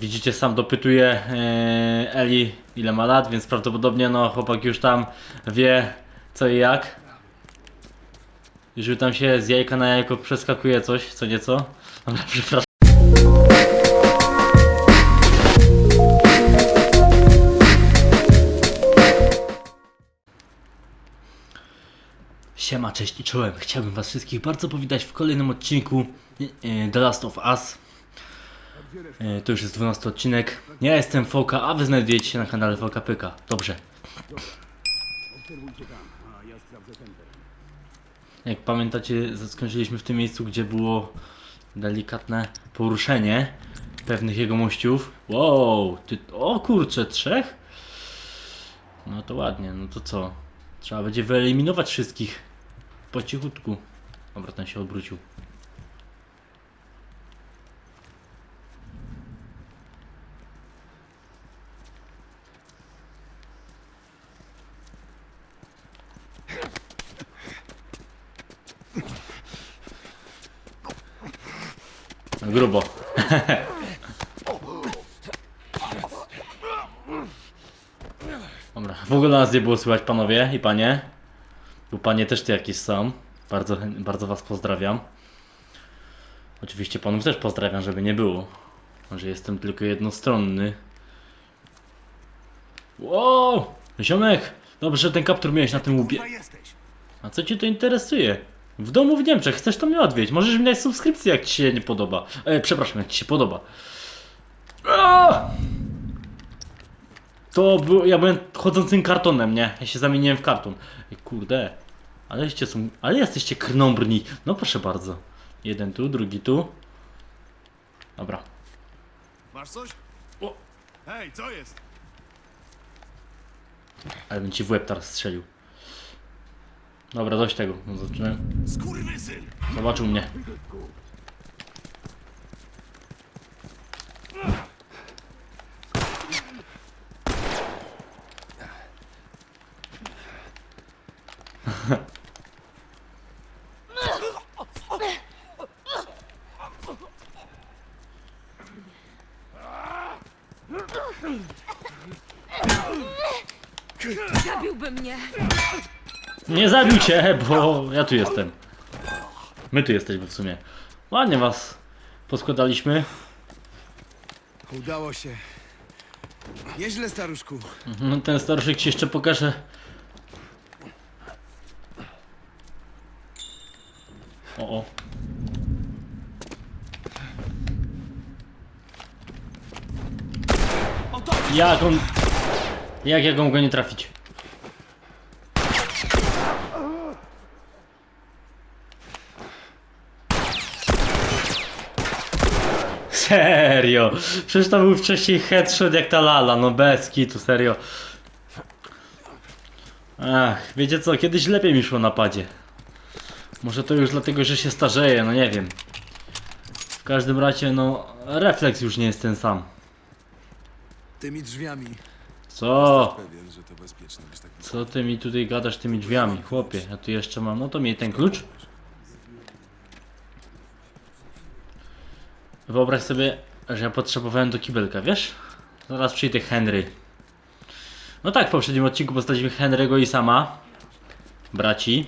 Widzicie, sam dopytuje e, Eli ile ma lat, więc prawdopodobnie no chłopak już tam wie co i jak. Już tam się z jajka na jajko przeskakuje coś, co nieco. Dobra, przepraszam. Siema, cześć i czołem. Chciałbym was wszystkich bardzo powitać w kolejnym odcinku e, The Last of Us. E, To już jest 12 odcinek. Ja jestem Foka, a wy znajdujecie się na kanale Foka Pyka. Dobrze. Jak pamiętacie, skończyliśmy w tym miejscu, gdzie było delikatne poruszenie pewnych jego mościów. Wow, ty, o kurczę, trzech? No to ładnie, no to co? Trzeba będzie wyeliminować wszystkich po cichutku. Dobra, ten się obrócił. Grubo. Dobra, w ogóle nas nie było słychać panowie i panie. Tu panie też tu jakieś są. Bardzo, bardzo was pozdrawiam. Oczywiście panów też pozdrawiam, żeby nie było. Może jestem tylko jednostronny. Wow! Ziomek! Dobrze, że ten kaptur miałeś na tym łbie. A co cię to interesuje? W domu w Niemczech, chcesz to mnie odwiedzić. Możesz mi dać subskrypcję, jak ci się nie podoba. E, przepraszam, jak ci się podoba. Aaa! To był, ja byłem chodzącym kartonem, nie? Ja się zamieniłem w karton. Ej, kurde. Ale są, ale jesteście krnąbrni. No proszę bardzo. Jeden tu, drugi tu. Dobra. Masz coś? O. Hej, co jest? Ale bym ci w łeb teraz strzelił. Dobra, dość tego. No! Zobaczył mnie. Zabiłby mnie. Nie zabił cię, bo ja tu jestem. My tu jesteśmy w sumie. Ładnie was poskładaliśmy. Udało się. Nieźle, staruszku. No, ten starszyk ci jeszcze pokaże. O, o. Jak on... Jak ja go mogę nie trafić? Serio! Przecież to był wcześniej headshot jak ta lala, no bez kitu, serio. Ach, wiecie co, kiedyś lepiej mi szło na padzie. Może to już dlatego, że się starzeję, no nie wiem. W każdym razie, no, refleks już nie jest ten sam. Tymi drzwiami. Co? Pewien, że to bezpieczne być tak Co ty mi tutaj gadasz tymi drzwiami, chłopie? Ja tu jeszcze mam, no to miej ten klucz. Wyobraź sobie, że ja potrzebowałem do kibelka, wiesz? Zaraz przyjdzie Henry. No tak, w poprzednim odcinku poznaliśmy Henry'ego i sama. Braci.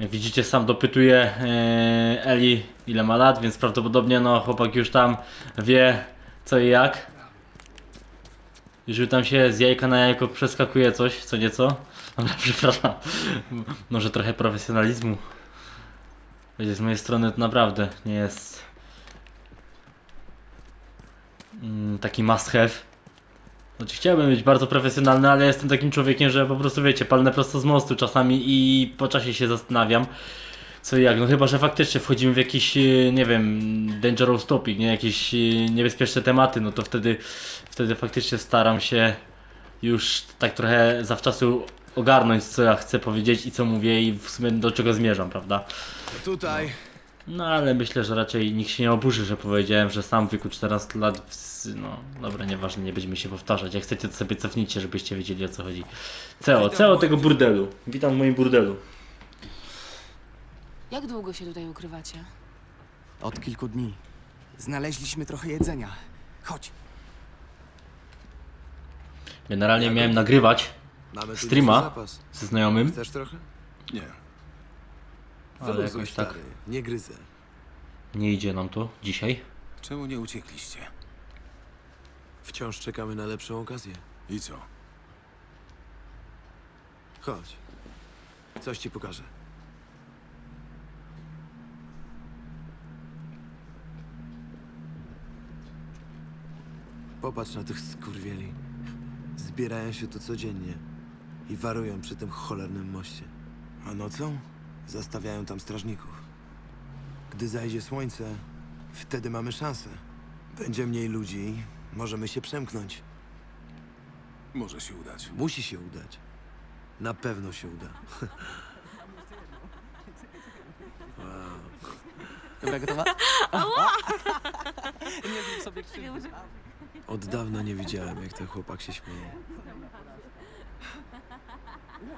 Widzicie, sam dopytuje e, Eli ile ma lat, więc prawdopodobnie no chłopak już tam wie co i jak. Już tam się z jajka na jajko przeskakuje coś, co nieco. Dobra, przepraszam. Może trochę profesjonalizmu. Wiecie, z mojej strony to naprawdę nie jest taki must have. Znaczy chciałbym być bardzo profesjonalny, ale jestem takim człowiekiem, że po prostu wiecie, palnę prosto z mostu czasami i po czasie się zastanawiam. Co i jak, no chyba, że faktycznie wchodzimy w jakiś, e, nie wiem, dangerous topic, nie, jakieś e, niebezpieczne tematy, no to wtedy, wtedy faktycznie staram się już tak trochę zawczasu ogarnąć, co ja chcę powiedzieć i co mówię i w sumie do czego zmierzam, prawda? Tutaj. No ale myślę, że raczej nikt się nie oburzy, że powiedziałem, że sam w wieku 14 lat, w- no dobra, nieważne, nie będziemy się powtarzać. Jak chcecie, to sobie cofnijcie, żebyście wiedzieli o co chodzi. CEO, CEO tego burdelu. Witam w moim burdelu. Jak długo się tutaj ukrywacie? Od kilku dni. Znaleźliśmy trochę jedzenia. Chodź. Generalnie miałem nagrywać Mamy tu Streama? zapas. ze znajomym, Chcesz trochę? Nie. Ale Wyluzuj, jakoś tak stary. Nie gryzę. nie idzie nam to dzisiaj. Czemu nie uciekliście? Wciąż czekamy na lepszą okazję. I co? Chodź. Coś ci pokażę. Popatrz na tych skurwieli. Zbierają się tu codziennie i warują przy tym cholernym moście. A nocą zastawiają tam strażników. Gdy zajdzie słońce, wtedy mamy szansę. Będzie mniej ludzi, możemy się przemknąć. Może się udać. Musi się udać. Na pewno się uda. Dobra, gotowa? nie zrób sobie krzywdy. Od dawna nie widziałem, jak ten chłopak się śmieje.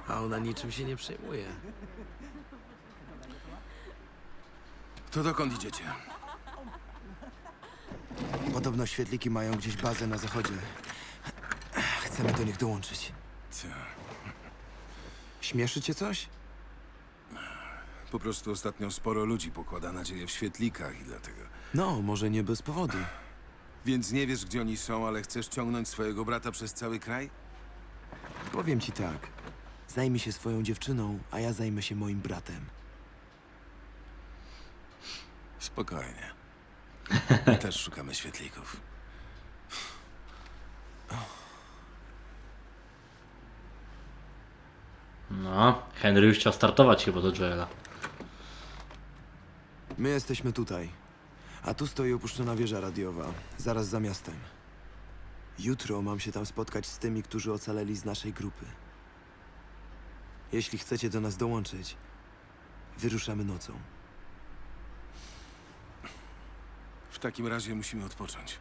A ona niczym się nie przejmuje. To dokąd idziecie? Podobno świetliki mają gdzieś bazę na zachodzie. Chcemy do nich dołączyć. Co? Śmieszy cię coś? Po prostu ostatnio sporo ludzi pokłada nadzieję w świetlikach i dlatego. No, może nie bez powodu. Więc nie wiesz, gdzie oni są, ale chcesz ciągnąć swojego brata przez cały kraj? Powiem ci tak. Zajmij się swoją dziewczyną, a ja zajmę się moim bratem. Spokojnie. My też szukamy świetlików. No, Henry już chciał startować chyba do Joela. My jesteśmy tutaj. A tu stoi opuszczona wieża radiowa, zaraz za miastem. Jutro mam się tam spotkać z tymi, którzy ocaleli z naszej grupy. Jeśli chcecie do nas dołączyć, wyruszamy nocą. W takim razie musimy odpocząć.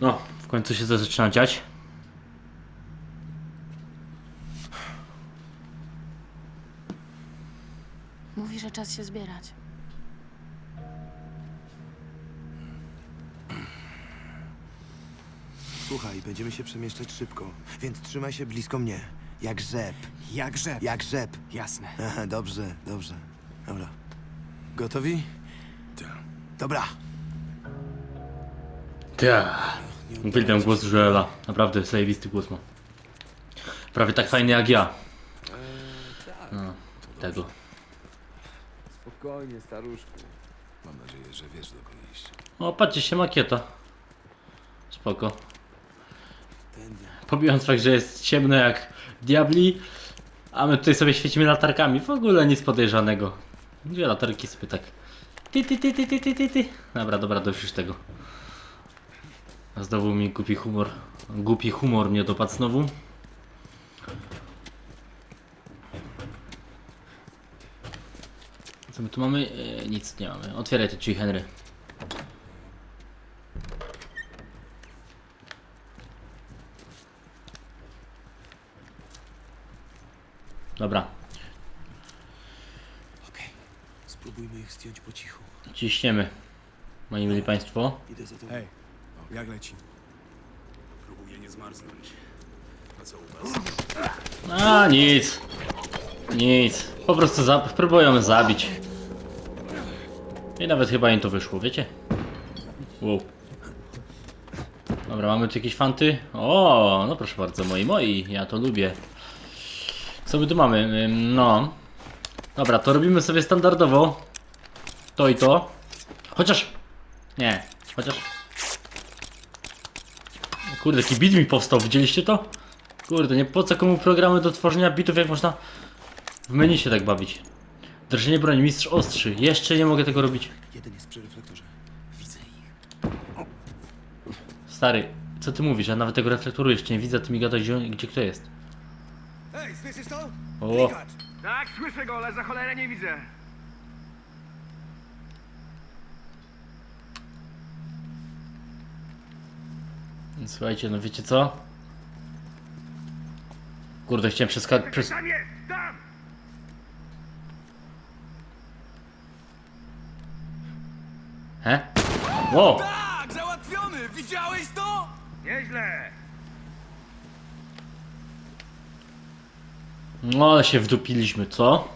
No, w końcu się to zaczyna dziać. Mówi, że czas się zbierać. Słuchaj, będziemy się przemieszczać szybko, więc trzymaj się blisko mnie. Jak rzep. Jak rzep. Jak rzep. Jasne. Aha, dobrze, dobrze. Dobra. Gotowi? Tak. Dobra. Ta. Uwielbiam głos Joela. Naprawdę zajebisty głos ma. Prawie tak fajny jak ja. No, tego. Spokojnie, staruszku. Mam nadzieję, że wiesz, dokąd iść. O, patrzcie się, makieta. Spoko. Pomijając fakt, że jest ciemno jak diabli, a my tutaj sobie świecimy latarkami. W ogóle nic podejrzanego. Dwie latarki sobie tak. Ty, ty, ty, ty, ty, ty, ty, ty. Dobra, dobra, dość już tego. Znowu mi głupi humor. Głupi humor mnie dopadł znowu. Co my tu mamy? E, nic nie mamy. Otwieraj te drzwi, Henry. Dobra, Okej. Spróbujmy ich zdjąć po cichu. ciśniemy. Moi mili Państwo. Idę za tobą. Hej, jak leci? Próbuję nie zmarznąć. A co u was? A nic. Nic. Po prostu za próbują zabić. I nawet chyba im to wyszło, wiecie? Wow. Dobra, mamy tu jakieś fanty? O, no proszę bardzo, moi, moi, ja to lubię. Co my tu mamy? No. Dobra, to robimy sobie standardowo. To i to. Chociaż... Nie, chociaż... Kurde, jaki bit mi powstał, widzieliście to? Kurde, nie po co komu programy do tworzenia bitów, jak można w menu się tak bawić. Drżenie broni, mistrz ostrzy. Jeszcze nie mogę tego robić. Jeden jest przy reflektorze. Widzę ich. Stary, co ty mówisz? Ja nawet tego reflektoru jeszcze nie widzę, ty mi gadasz, gdzie, gdzie kto jest. Słyszysz to? O, Tak, słyszę go, ale za cholerę nie widzę. słuchajcie, no wiecie co? Kurde, chciałem przeskakać przez... Tam jest, tam! He? Wow! Tak, załatwiony! Widziałeś to? Nieźle! No ale się wdupiliśmy, co?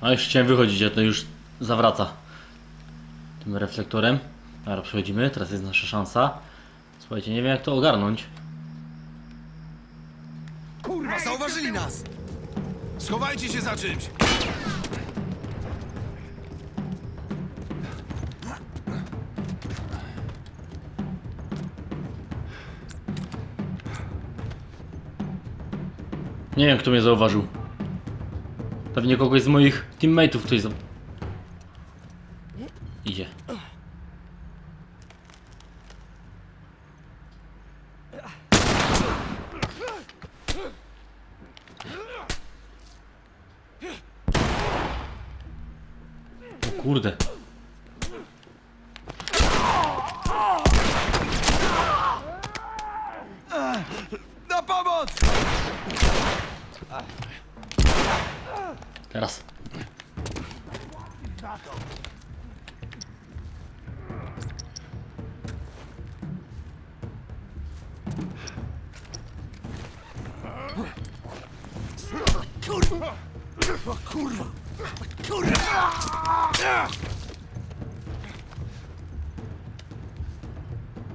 A już chciałem wychodzić, a to już zawraca tym reflektorem. Dobra, przechodzimy, teraz jest nasza szansa. Słuchajcie, nie wiem jak to ogarnąć. Kurwa, zauważyli nas! Schowajcie się za czymś! Nie wiem kto mnie zauważył. Pewnie kogoś z moich teammateów ktoś za... Idzie. O kurde. Na pomoc! Teraz.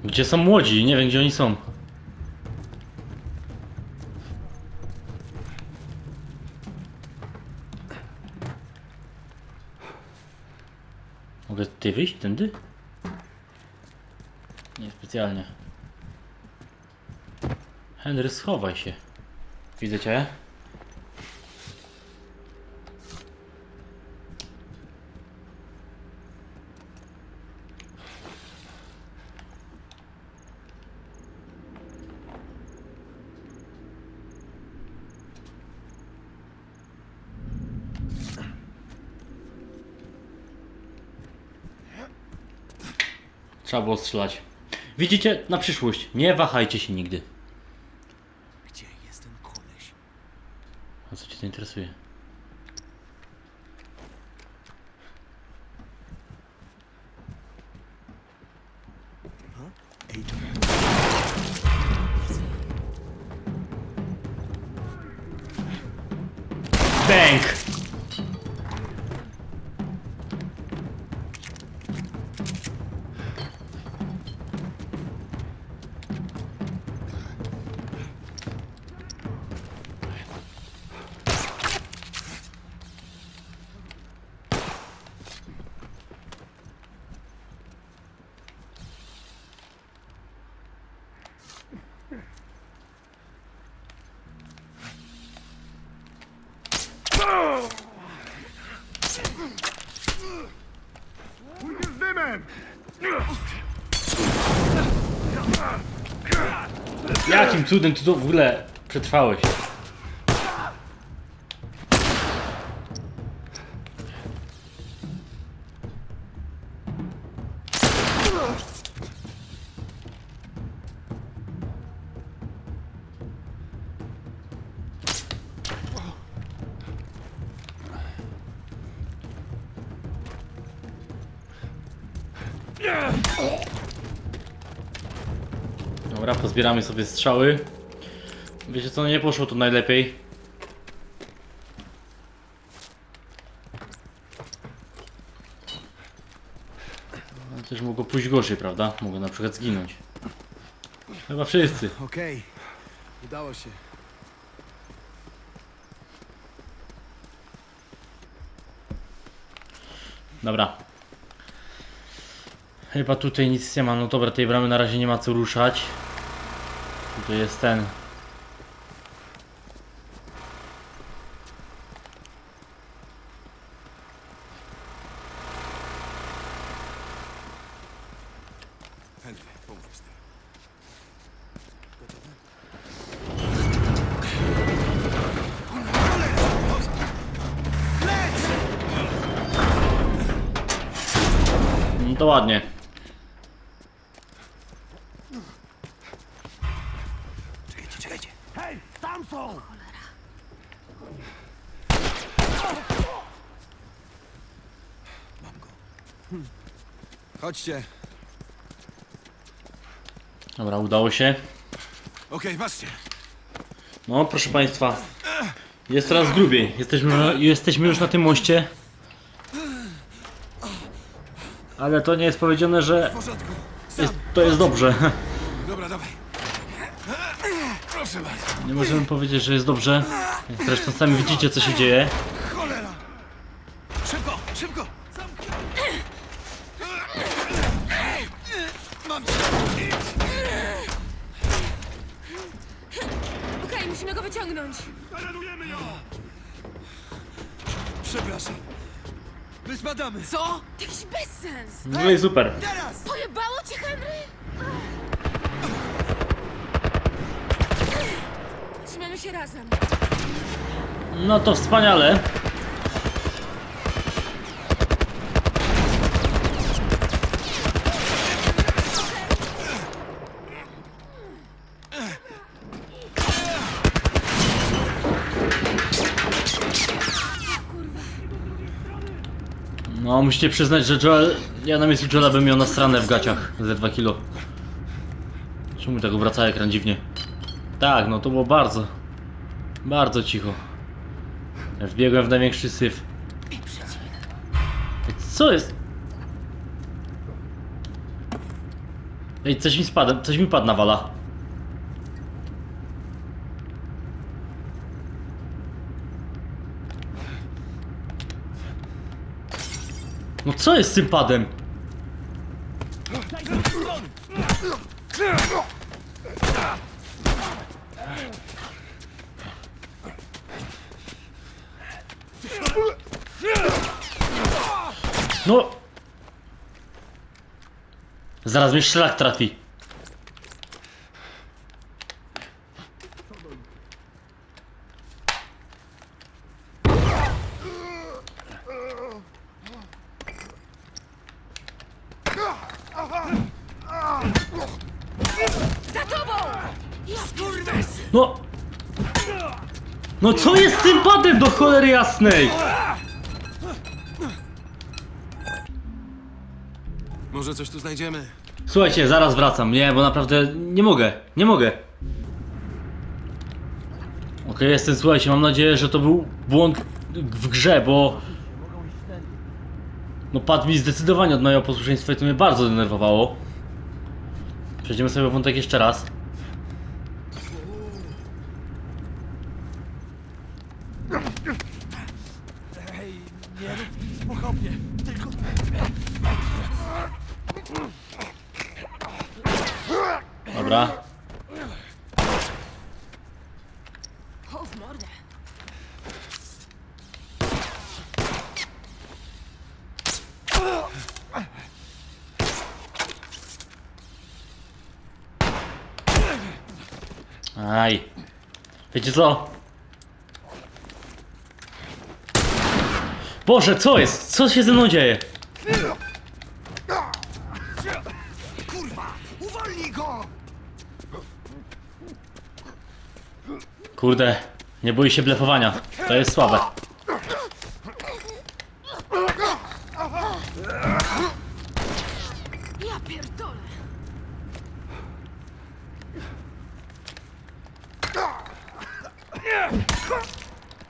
Gdzie są młodzi? Nie wiem gdzie oni są. Mogę ty wyjść tędy? Nie specjalnie. Henry, schowaj się. Widzę cię. Trzeba było strzelać. Widzicie? Na przyszłość. Nie wahajcie się nigdy. Gdzie jest ten koleś? A co cię to interesuje? Jakim cudem ty tu w ogóle przetrwałeś? Pozbieramy sobie strzały. Wiecie co, nie poszło to najlepiej. Ale też mogło pójść gorzej, prawda? Mogło na przykład zginąć. Chyba wszyscy. Okej, udało się. Dobra. Chyba tutaj nic nie ma. No dobra, tej bramy na razie nie ma co ruszać. Tutaj jest ten. Hej, tam są! Chodźcie. Dobra, udało się. Okej, patrzcie. No, proszę Państwa. Jest coraz grubiej. Jesteśmy, jesteśmy już na tym moście. Ale to nie jest powiedziane, że W porządku. jest, to jest dobrze. Dobra, dawaj. Proszę bardzo. Nie możemy powiedzieć, że jest dobrze. Zresztą sami widzicie, co się dzieje. Cholera! Szybko, szybko! Mam cię! Okej, musimy go wyciągnąć. Terenujemy ją! Przepraszam. My spadamy. Co? Jakiś bezsens. No i super. Teraz! Razem. No to wspaniale. No, musicie przyznać, że Joel... Ja na miejscu Joela bym miał na stronę w gaciach ze 2 kilo. Czemu tak wraca ekran dziwnie? Tak, no to było bardzo, bardzo cicho. Wbiegłem w największy syf. Co jest? Ej, coś mi spadł, coś mi padł na wala. No co jest z tym padem? No! Zaraz mnie szlak trafi. No! No co jest z tym padem do cholery jasnej? Coś tu znajdziemy? Słuchajcie, zaraz wracam, nie, bo naprawdę nie mogę, nie mogę. Okej, jestem, słuchajcie, mam nadzieję, że to był błąd w grze, bo... No padł mi zdecydowanie od mojego posłuszeństwa i to mnie bardzo denerwowało. Przejdziemy sobie wątek jeszcze raz. Ej, nie rób nic pochopnie. Tylko... Dobra. O, w mordę. Aj. Wiecie co? Boże, co jest? Co się ze mną dzieje? Kurwa! Uwolnij go! Kurde, nie boi się blefowania. To jest słabe. Ja pierdolę.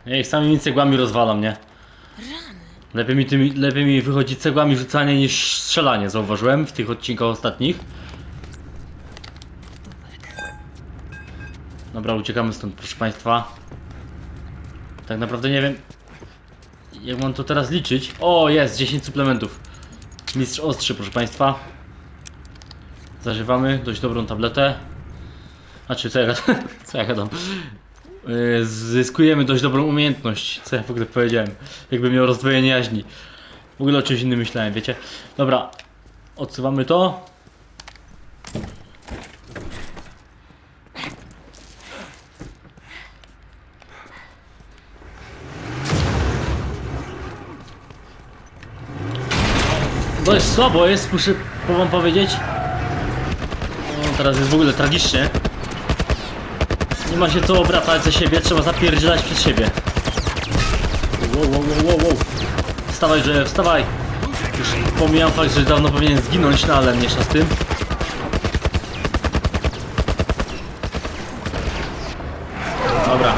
Ja ich samymi cegłami rozwalam, nie? Lepiej mi, tymi, lepiej mi wychodzi cegłami rzucanie niż strzelanie, zauważyłem w tych odcinkach ostatnich. Dobra, uciekamy stąd, proszę Państwa. Tak naprawdę nie wiem, jak mam to teraz liczyć. O, jest, 10 suplementów. Mistrz ostrzy, proszę Państwa. Zażywamy dość dobrą tabletę. Znaczy, co ja? Co ja gadam? Yy, Zyskujemy dość dobrą umiejętność. Co ja w ogóle powiedziałem? Jakbym miał rozdwojenie jaźni. W ogóle o czymś innym myślałem, wiecie? Dobra, odsuwamy to. Jest słabo, jest, muszę wam powiedzieć. No, teraz jest w ogóle tragicznie. Nie ma się co obracać ze siebie, trzeba zapierdzielać przed siebie. Wow, wow, wow, wow, wow. Wstawaj, że wstawaj. Już pomijam fakt, że dawno powinien zginąć, no ale mniejsza z tym. Dobra!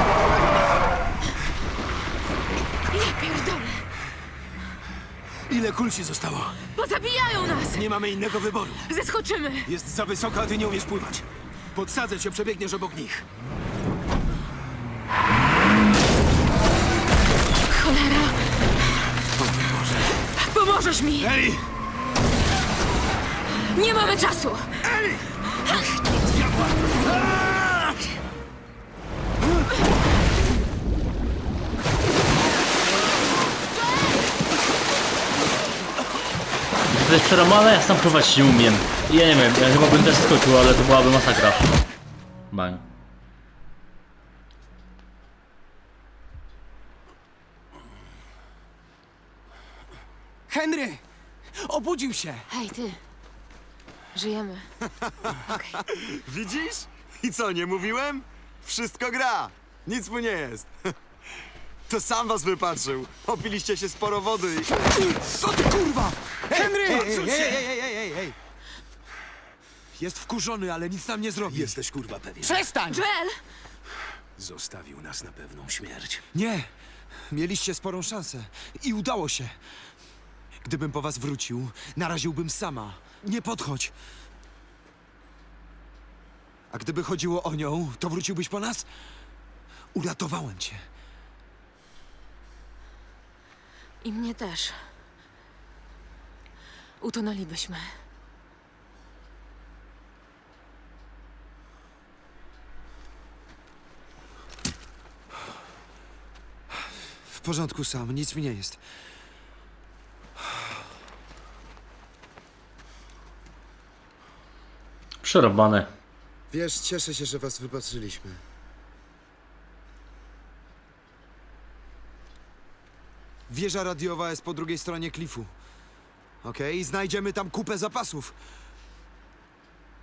Ile kul ci zostało? Pozabijają nas! Nie mamy innego wyboru. Zeskoczymy! Jest za wysoko, a ty nie umiesz pływać. Podsadzę cię, przebiegniesz obok nich. Pomożesz mi! Ej! Nie mamy czasu! to jest przeromane, ja sam pływać nie umiem. Ja nie wiem, ja chyba bym też skoczył, ale to byłaby masakra. Bang. Henry! Obudził się! Hej, ty! Żyjemy. Widzisz? I co, nie mówiłem? Wszystko gra. Nic mu nie jest. To sam was wypatrzył. Opiliście się sporo wody i... Co ty kurwa? Henry! Odsuń się! ej, ej, ej. Jest wkurzony, ale nic nam nie zrobi. Jesteś kurwa pewien. Przestań! Joel! Zostawił nas na pewną śmierć. Nie. Mieliście sporą szansę. I udało się. Gdybym po was wrócił, naraziłbym sama. Nie podchodź. A gdyby chodziło o nią, to wróciłbyś po nas? Uratowałem cię. I mnie też. Utonęlibyśmy. W porządku sam, nic mi nie jest. Przerobane. Wiesz, cieszę się, że was wypatrzyliśmy. Wieża radiowa jest po drugiej stronie klifu. Okej, znajdziemy tam kupę zapasów.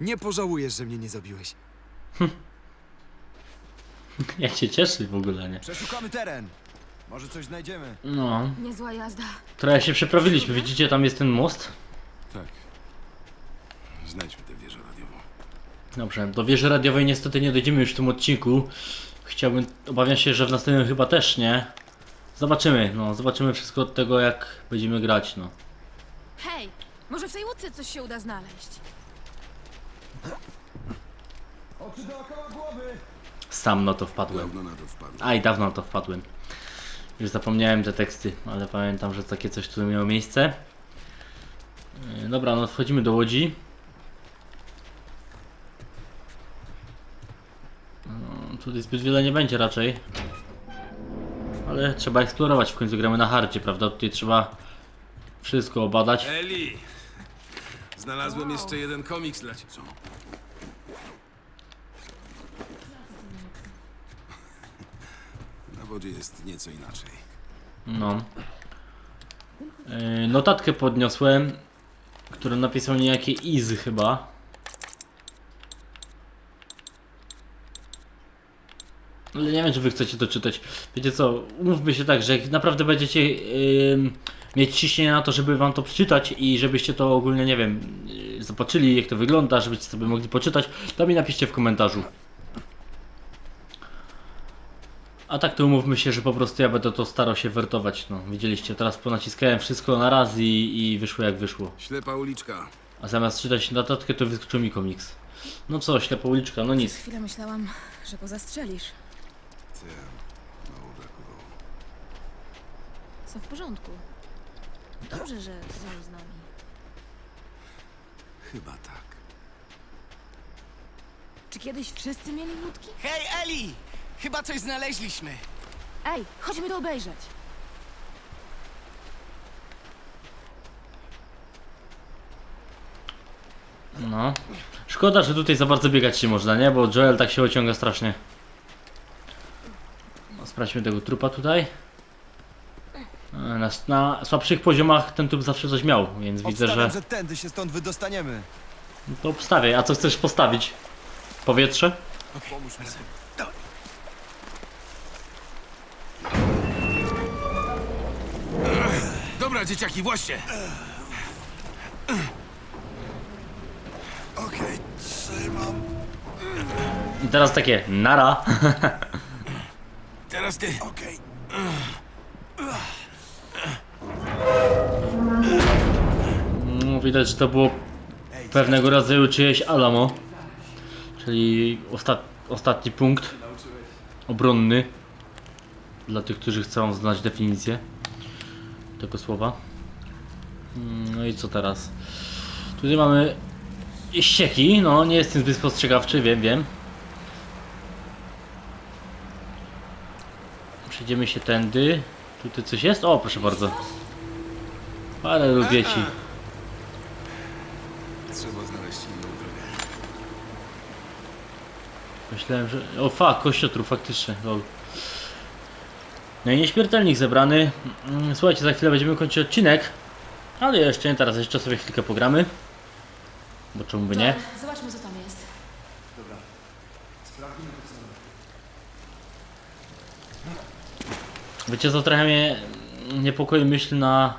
Nie pożałujesz, że mnie nie zabiłeś. Jak się cieszy w ogóle, nie? Przeszukamy teren. Może coś znajdziemy. No, Niezła jazda. trochę się przeprawiliśmy. Widzicie, tam jest ten most? Tak. Znajdźmy tę wieżę. Dobrze, do wieży radiowej niestety nie dojdziemy już w tym odcinku. Chciałbym, obawiam się, że w następnym chyba też nie. Zobaczymy, no, zobaczymy wszystko od tego, jak będziemy grać, no. Hej! Może w tej łódce coś się uda znaleźć. Sam na to wpadłem. Dawno na to wpadł. Aj, dawno na to wpadłem. Już zapomniałem te teksty, ale pamiętam, że takie coś tu miało miejsce. Yy, Dobra, no wchodzimy do łodzi. Tutaj zbyt wiele nie będzie raczej. Ale trzeba eksplorować, w końcu gramy na hardzie, prawda? Tutaj trzeba wszystko obadać. Eli! Znalazłem jeszcze jeden komiks dla ciebie. Co? Na wodzie jest nieco inaczej. No. Yy, notatkę podniosłem, którą napisał niejakie Iz chyba. Ale nie wiem, czy wy chcecie to czytać. Wiecie co, umówmy się tak, że jak naprawdę będziecie yy, mieć ciśnienie na to, żeby wam to przeczytać i żebyście to ogólnie, nie wiem, yy, zobaczyli jak to wygląda, żebyście sobie mogli poczytać, to mi napiszcie w komentarzu. A tak to umówmy się, że po prostu ja będę to starał się wertować. No, widzieliście, teraz ponaciskałem wszystko na raz i, i wyszło jak wyszło. Ślepa uliczka. A zamiast czytać notatkę, to wyskoczył mi komiks. No co, ślepa uliczka, no nic. Chwilę myślałam, że pozastrzelisz. Ty, mało brakowało. Co w porządku. Dobrze, że są z nami. Chyba tak. Czy kiedyś wszyscy mieli łódki? Hej, Eli! Chyba coś znaleźliśmy. Ej, chodźmy to obejrzeć. No. Szkoda, że tutaj za bardzo biegać się można, nie? Bo Joel tak się ociąga strasznie. Sprawdźmy tego trupa tutaj. E, na, na słabszych poziomach ten trup zawsze coś miał, więc widzę, że... że tędy się stąd wydostaniemy. No to obstawiaj. A co chcesz postawić? Powietrze? Pomóż. Dobra, dzieciaki, właśnie. Okej, trzymam. I teraz takie nara. Teraz ty. Okej. No, widać, że to było pewnego rodzaju czyjeś Alamo. Czyli ostat ostatni punkt obronny. Dla tych, którzy chcą znać definicję tego słowa. Mm, No i co teraz? Tutaj mamy ścieki. No, nie jestem zbyt spostrzegawczy, wiem, wiem. Przejdziemy się tędy. Tutaj coś jest? O, proszę bardzo. Parę dzieci. Trzeba znaleźć inną drogę. Myślałem, że... O fuck, kościotrup, faktycznie, lol. No i nieśmiertelnik zebrany. Mm, Słuchajcie, za chwilę będziemy kończyć odcinek. Ale jeszcze nie, teraz jeszcze sobie chwilkę pogramy. Bo czemu by nie? Zobaczmy, co tam jest. Wiecie co, trochę mnie niepokoi myśl na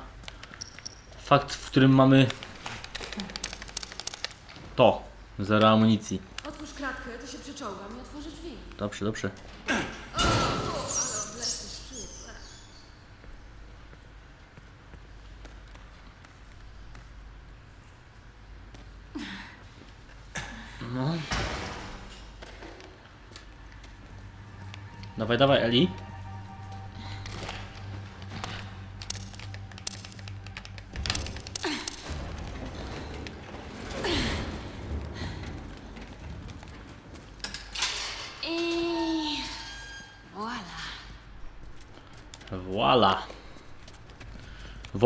fakt, w którym mamy to, zero amunicji. Otwórz kratkę, to się przyczołgam i otworzę drzwi. Dobrze, dobrze. No. Dawaj, dawaj, Eli.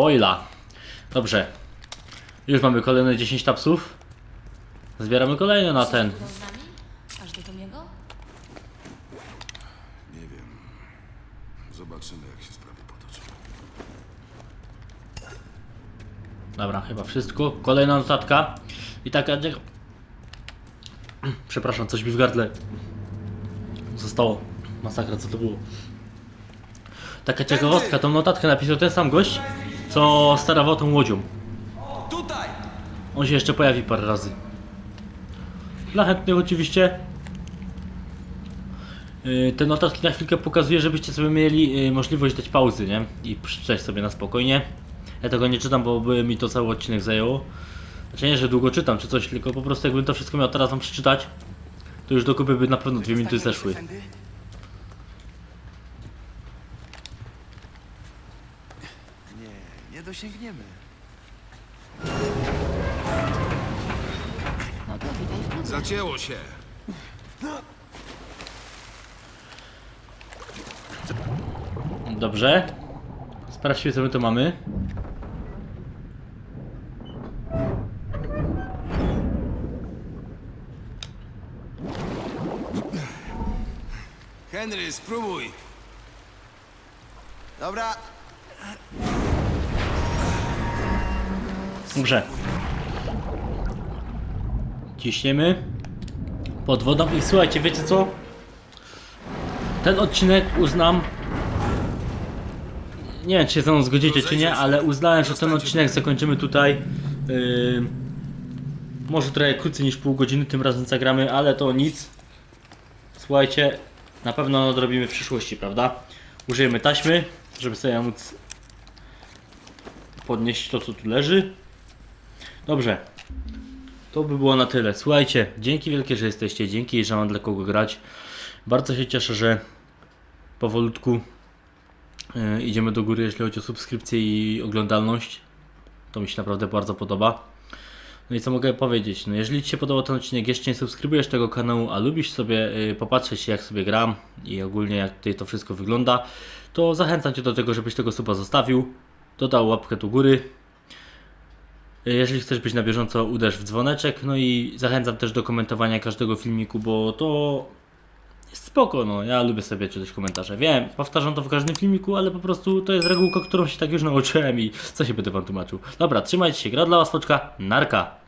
Wojla. Dobrze. Już mamy kolejne 10 tapsów. Zbieramy kolejne na ten. Idą z nami? Aż do Tomiego? Nie wiem. Zobaczymy, jak się sprawy potoczą. Dobra, chyba wszystko. Kolejna notatka. I taka... Przepraszam, coś mi w gardle zostało. Masakra, co to było? Taka ciekawostka, tą notatkę napisał ten sam gość, co sterował tą łodzią. Tutaj! On się jeszcze pojawi parę razy. Dla chętnych oczywiście. Yy, Te notatki na chwilkę pokazuję, żebyście sobie mieli yy, możliwość dać pauzy, nie? I przeczytać sobie na spokojnie. Ja tego nie czytam, bo by mi to cały odcinek zajęło. Znaczy nie, że długo czytam czy coś, tylko po prostu jakbym to wszystko miał teraz wam przeczytać, to już do kupy by na pewno dwie minuty zeszły. Nie, nie dosięgniemy. No to witaj w klubie. Zacięło się. Dobrze. Sprawdźmy co my tu mamy. Henry, spróbuj. Dobra, Dobrze. Ciśniemy pod wodą i słuchajcie, wiecie co? Ten odcinek uznam. Nie wiem, czy się ze mną zgodzicie, czy nie, ale uznałem, że ten odcinek zakończymy tutaj. Yy, może trochę krócej niż pół godziny, tym razem zagramy, ale to nic. Słuchajcie, na pewno nadrobimy w przyszłości, prawda? Użyjemy taśmy, żeby sobie móc podnieść to, co tu leży. Dobrze. To by było na tyle. Słuchajcie, dzięki wielkie, że jesteście. Dzięki, że mam dla kogo grać. Bardzo się cieszę, że powolutku e, idziemy do góry, jeśli chodzi o subskrypcję i oglądalność. To mi się naprawdę bardzo podoba. No i co mogę powiedzieć? No jeżeli Ci się podobał ten odcinek, jeszcze nie subskrybujesz tego kanału, a lubisz sobie y, popatrzeć jak sobie gram i ogólnie jak tutaj to wszystko wygląda, to zachęcam Cię do tego, żebyś tego suba zostawił, dodał łapkę do góry. Jeżeli chcesz być na bieżąco, uderz w dzwoneczek, no i zachęcam też do komentowania każdego filmiku, bo to jest spoko, no ja lubię sobie czytać komentarze. Wiem, powtarzam to w każdym filmiku, ale po prostu to jest regułka, którą się tak już nauczyłem i co się będę wam tłumaczył. Dobra, trzymajcie się, gra dla was, foczka, narka.